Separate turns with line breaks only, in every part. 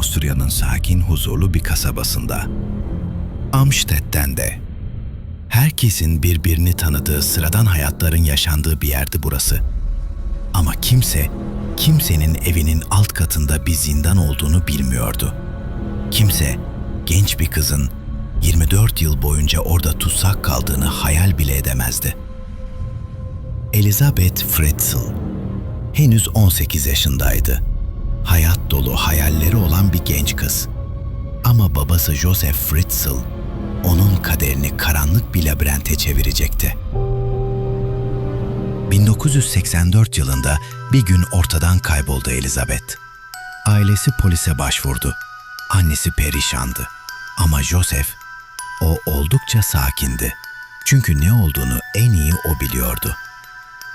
Avusturya'nın sakin, huzurlu bir kasabasında. Amstedt'ten de. Herkesin birbirini tanıdığı sıradan hayatların yaşandığı bir yerdi burası. Ama kimse, kimsenin evinin alt katında bir zindan olduğunu bilmiyordu. Kimse, genç bir kızın 24 yıl boyunca orada tutsak kaldığını hayal bile edemezdi. Elizabeth Fretzel henüz 18 yaşındaydı. Hayat dolu hayalleri olan bir genç kız. Ama babası Joseph Fritzl onun kaderini karanlık bir labirente çevirecekti. 1984 yılında bir gün ortadan kayboldu Elizabeth. Ailesi polise başvurdu. Annesi perişandı. Ama Joseph, o oldukça sakindi. Çünkü ne olduğunu en iyi o biliyordu.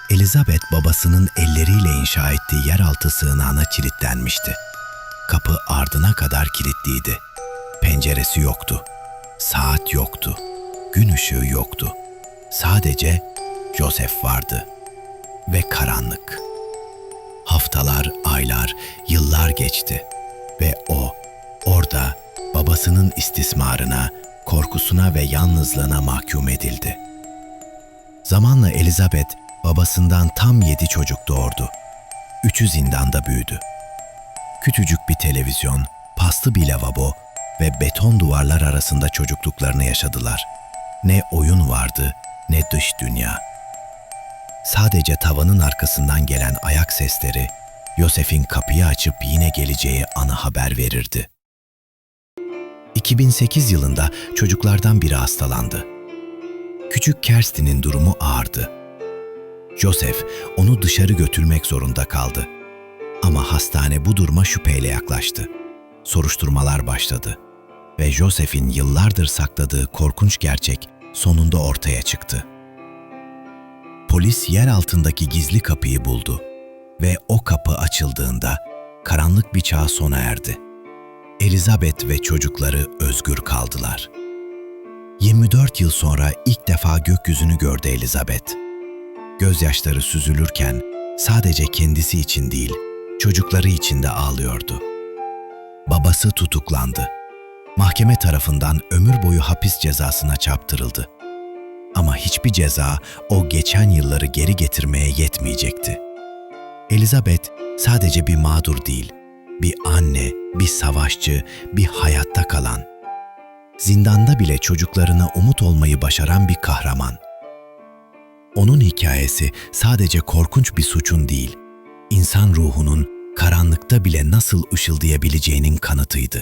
Elizabeth babasının elleriyle inşa ettiği yeraltı sığınağına kilitlenmişti. Kapı ardına kadar kilitliydi. Penceresi yoktu. Saat yoktu. Gün ışığı yoktu. Sadece Joseph vardı. Ve karanlık. Haftalar, aylar, yıllar geçti. Ve o orada babasının istismarına, korkusuna ve yalnızlığına mahkum edildi. Zamanla Elizabeth babasından tam yedi çocuk doğurdu. Üçü zindanda büyüdü. Küçücük bir televizyon, paslı bir lavabo ve beton duvarlar arasında çocukluklarını yaşadılar. Ne oyun vardı ne dış dünya. Sadece tavanın arkasından gelen ayak sesleri Yosef'in kapıyı açıp yine geleceği ana haber verirdi. 2008 yılında çocuklardan biri hastalandı. Küçük Kerstin'in durumu ağırdı. Joseph onu dışarı götürmek zorunda kaldı. Ama hastane bu duruma şüpheyle yaklaştı. Soruşturmalar başladı ve Joseph'in yıllardır sakladığı korkunç gerçek sonunda ortaya çıktı. Polis yer altındaki gizli kapıyı buldu ve o kapı açıldığında karanlık bir çağ sona erdi. Elizabeth ve çocukları özgür kaldılar. 24 yıl sonra ilk defa gökyüzünü gördü Elizabeth. Gözyaşları süzülürken sadece kendisi için değil, çocukları için de ağlıyordu. Babası tutuklandı. Mahkeme tarafından ömür boyu hapis cezasına çarptırıldı. Ama hiçbir ceza o geçen yılları geri getirmeye yetmeyecekti. Elizabeth sadece bir mağdur değil, bir anne, bir savaşçı, bir hayatta kalan. Zindanda bile çocuklarına umut olmayı başaran bir kahraman. Onun hikayesi sadece korkunç bir suçun değil, insan ruhunun karanlıkta bile nasıl ışıldayabileceğinin kanıtıydı.